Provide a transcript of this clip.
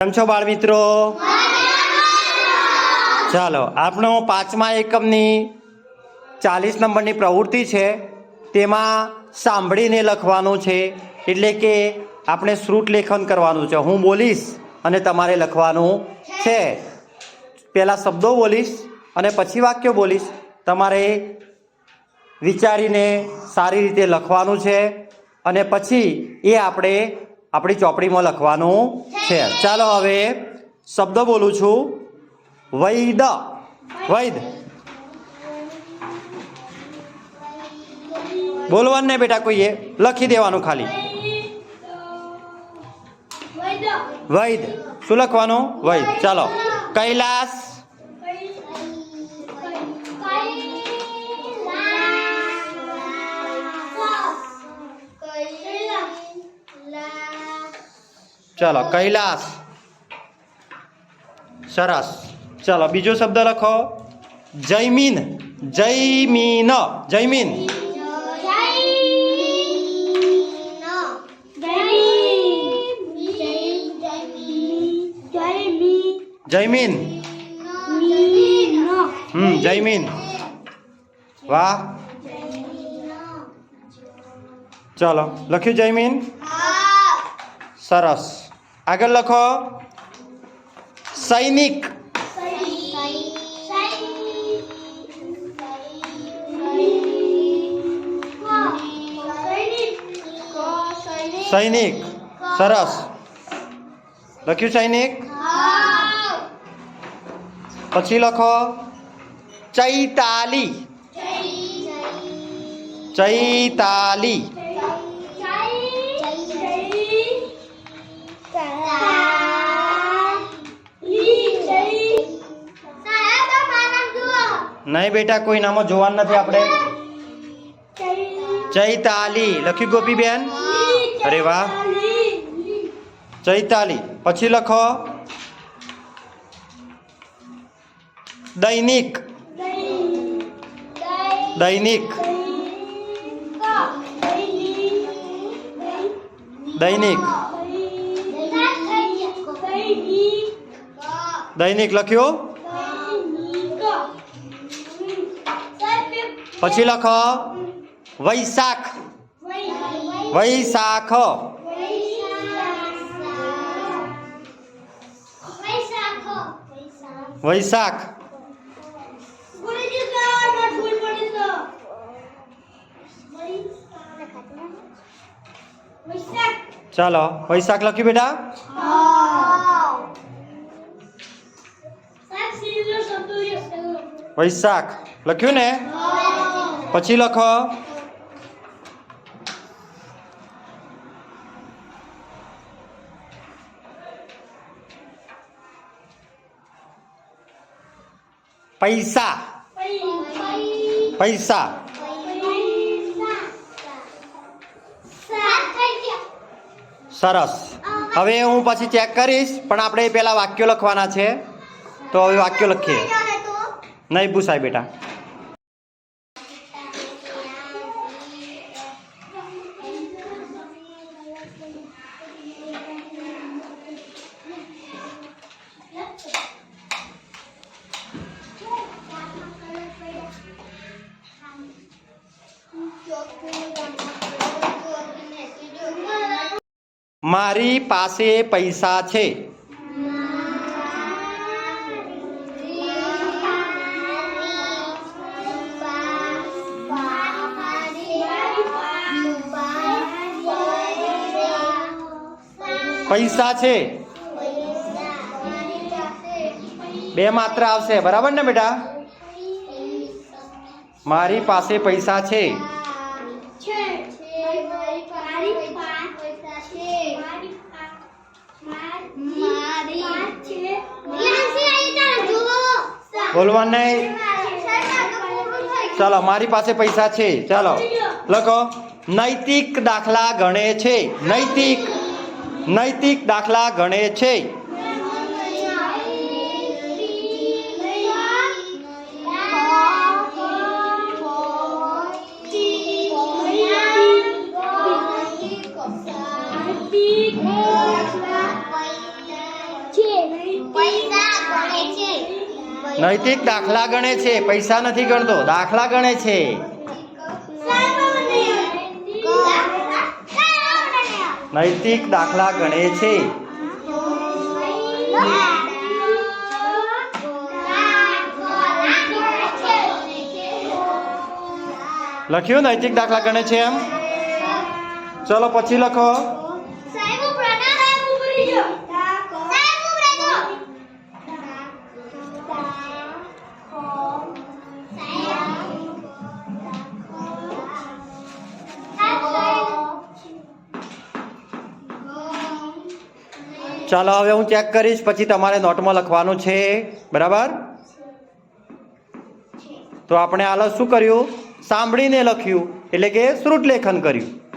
કેમ છો બાળ મિત્રો ચાલો, આપણો પાંચમા એકમની ચાલીસ નંબરની પ્રવૃત્તિ છે. તેમાં સાંભળીને લખવાનું છે. એટલે કે આપણે શ્રુત લેખન કરવાનું છે. હું બોલીશ અને તમારે લખવાનું છે. પહેલાં શબ્દો બોલીશ અને પછી વાક્યો બોલીશ. તમારે વિચારીને સારી રીતે લખવાનું છે. અને પછી એ આપણે આપણી ચોપડીમાં લખવાનું છે. ચાલો હવે શબ્દ બોલું છું. વૈદ. વૈદ. બોલવાનું ને બેટા કોઈએ. લખી દેવાનું ખાલી. વૈદ. શું લખવાનું? વૈદ. ચાલો. કૈલાસ. ચાલો કૈલાસ. સરસ. ચાલો બીજો શબ્દ લખો. જૈમીન જૈમીન જૈમીન જૈમીન હમ જૈમીન વાહ. ચલો લખ્યું જયમીન? સરસ. આગળ લખો. સૈનિક. સૈનિક. સરસ. લખ્યું સૈનિક? પછી લખો. ચૈતાલી. ચૈતાલી. નહીં બેટા, કોઈ નામો જોવાનું નથી આપણે. ચૈતાલી. લખ્યું ગોપીબેન અરે વાહ. ચૈતાલી. પછી લખો. દૈનિક. દૈનિક. દૈનિક. દૈનિક લખ્યું? પછી લખો વૈશાખ. વૈશાખ. વૈશાખ. ચાલો વૈશાખ લખ્યું બેટા? વૈશાખ. લખ્યું ને? પછી લખો. પૈસા. પૈસા. સરસ. હવે હું પછી ચેક કરીશ, પણ આપણે પહેલાં વાક્યો લખવાના છે. તો હવે વાક્યો લખીએ. નહીં પૂછાય બેટા. મારી પાસે પૈસા છે. પૈસા છે. બે માત્ર આવશે. બરાબર ને બેટા? મારી પાસે પૈસા છે. બોલવાનું નહીં. ચાલો, મારી પાસે પૈસા છે. ચાલો, લખો. નૈતિક દાખલા ગણે છે. નૈતિક નૈતિક દાખલા ગણે છે. પૈસા ગણે છે. નૈતિક દાખલા ગણે છે, પૈસા નથી ગણતો, દાખલા ગણે છે. નૈતિક દાખલા ગણે છે. લખ્યું નૈતિક દાખલા ગણે છે એમ? ચલો પછી લખો. ચાલો હવે હું ચેક કરીશ, પછી તમારે નોટમાં લખવાનું છે. બરાબર? તો આપણે આલ શું કર્યું? સાંભળીને લખ્યું, એટલે કે શ્રુત લેખન કર્યું.